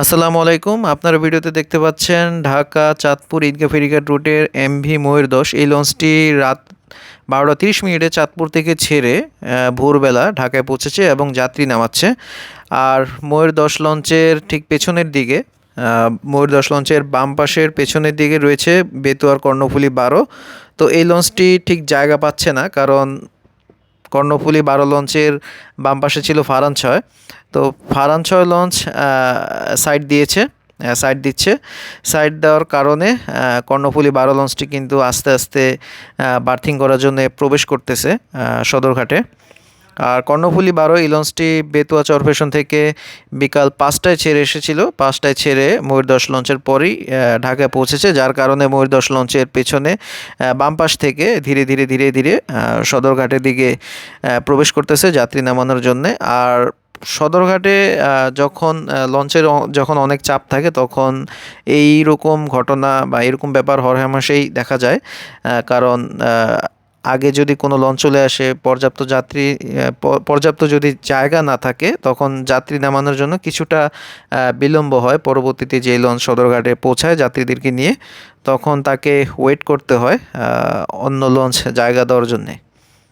আসসালামু আলাইকুম। আপনারা ভিডিওতে দেখতে পাচ্ছেন ঢাকা চাঁদপুর ঈদগাহ ফেরিঘাট রুটের এমভি ময়ূর দশ। এই লঞ্চটি রাত বারোটা তিরিশ মিনিটে চাঁদপুর থেকে ছেড়ে ভোরবেলা ঢাকায় পৌঁছেছে এবং যাত্রী নামাচ্ছে। আর ময়ূর দশ লঞ্চের ঠিক পেছনের দিকে ময়ূর দশ লঞ্চের বাম পাশের পেছনের দিকে রয়েছে বেতুয়ার কর্ণফুলি বারো। তো এই লঞ্চটি ঠিক জায়গা পাচ্ছে না কারণ কর্ণফুলি বারো লঞ্চের বাম পাশে ছিল ফারান ছয়। তো ফারান ছয় লঞ্চ সাইড দিয়েছে সাইড দিচ্ছে। সাইড দেওয়ার কারণে কর্ণফুলি বারো লঞ্চটি কিন্তু আস্তে আস্তে বার্থিং করার জন্য প্রবেশ করতেছে সদরঘাটে। আর কর্ণফুলি বারো এই লঞ্চটি বেতুয়া চরপেশন থেকে বিকাল পাঁচটায় ছেড়ে এসেছিল। পাঁচটায় ছেড়ে ময়ূর দশ লঞ্চের পরই ঢাকায় পৌঁছেছে, যার কারণে ময়ূর দশ লঞ্চের পেছনে বাম পাশ থেকে ধীরে ধীরে ধীরে ধীরে সদরঘাটের দিকে প্রবেশ করতেছে যাত্রী নামানোর জন্যে। আর সদরঘাটে যখন লঞ্চের যখন অনেক চাপ থাকে, তখন এই রকম ঘটনা বা এরকম ব্যাপার হরহামেশাই দেখা যায়। কারণ আগে যদি কোনো লঞ্চ চলে আসে, পর্যাপ্ত যাত্রী পর্যাপ্ত যদি জায়গা না থাকে, তখন যাত্রী নামানোর জন্য কিছুটা বিলম্ব হয়। পরবর্তীতে যে লঞ্চ সদরঘাটে পৌঁছায় যাত্রীদেরকে নিয়ে, তখন তাকে ওয়েট করতে হয় অন্য লঞ্চ জায়গা দেওয়ার জন্যে।